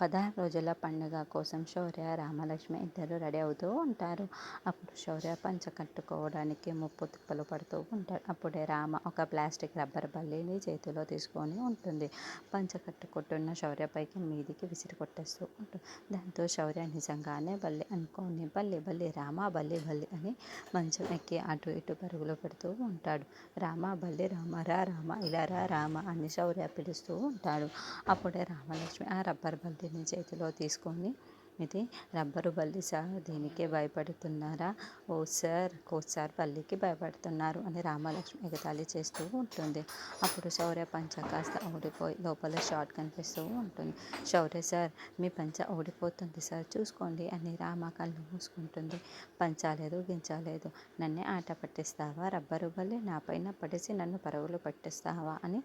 పదహారు రోజుల పండుగ కోసం శౌర్య రామలక్ష్మి ఇద్దరు రెడీ అవుతూ ఉంటారు. అప్పుడు శౌర్య పంచ కట్టుకోవడానికి ముప్పు తిప్పలు పడుతూ ఉంటాడు. అప్పుడే రామ ఒక ప్లాస్టిక్ రబ్బర్ బల్లిని చేతిలో తీసుకొని ఉంటుంది. పంచ కట్టుకుంటున్న శౌర్య పైకి మీదికి విసిరి కొట్టేస్తూ ఉంటుంది. దాంతో శౌర్య నిజంగానే బల్లి అనుకోని బల్లి బల్లి రామ బల్లి బల్లి అని మంచం ఎక్కి అటు ఇటు పరుగులు పెడుతూ ఉంటాడు. రామ బల్లి రామ రా రామ ఇలా రా రామ అని శౌర్య పిలుస్తూ ఉంటాడు. అప్పుడే రామలక్ష్మి ఆ రబ్బర్ బల్లిని చేతిలో తీసుకొని ఇది రబ్బరు బల్లి సార్ దీనికే భయపడుతున్నారా? ఓ సార్ కోచ్ సార్ బల్లికి భయపడుతున్నారు అని రామలక్ష్మి ఎగతాళి చేస్తూ ఉంటుంది. అప్పుడు శౌర్య పంచ కాస్త ఓడిపోయి లోపల షార్ట్ కనిపిస్తూ ఉంటుంది. శౌర్య సార్ మీ పంచ ఓడిపోతుంది సార్ చూసుకోండి అని రామ కళ్ళు మూసుకుంటుంది. పంచాలేదు గించాలేదు నన్నే ఆట పట్టిస్తావా? రబ్బరు బల్లి నా పైన పడేసి నన్ను పరుగులు పట్టిస్తావా? అని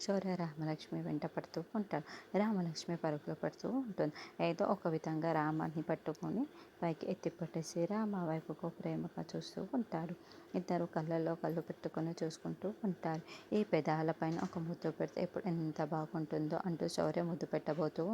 శౌర్య రామలక్ష్మి వెంట పడుతూ ఉంటాడు. రామలక్ష్మి పరుగులు పడుతూ ఉంటుంది. ఏదో ఒక విధంగా రామాన్ని పట్టుకొని పైకి ఎత్తి పట్టేసి రామ వైపుకు ప్రేమగా చూస్తూ ఉంటాడు. ఇద్దరు కళ్ళల్లో కళ్ళు పెట్టుకొని చూసుకుంటూ ఉంటారు. ఈ పెదాలపైన ఒక ముద్దు పెడితే ఎప్పుడు ఎంత బాగుంటుందో అంటూ శౌర్య ముద్దు పెట్టబోతూ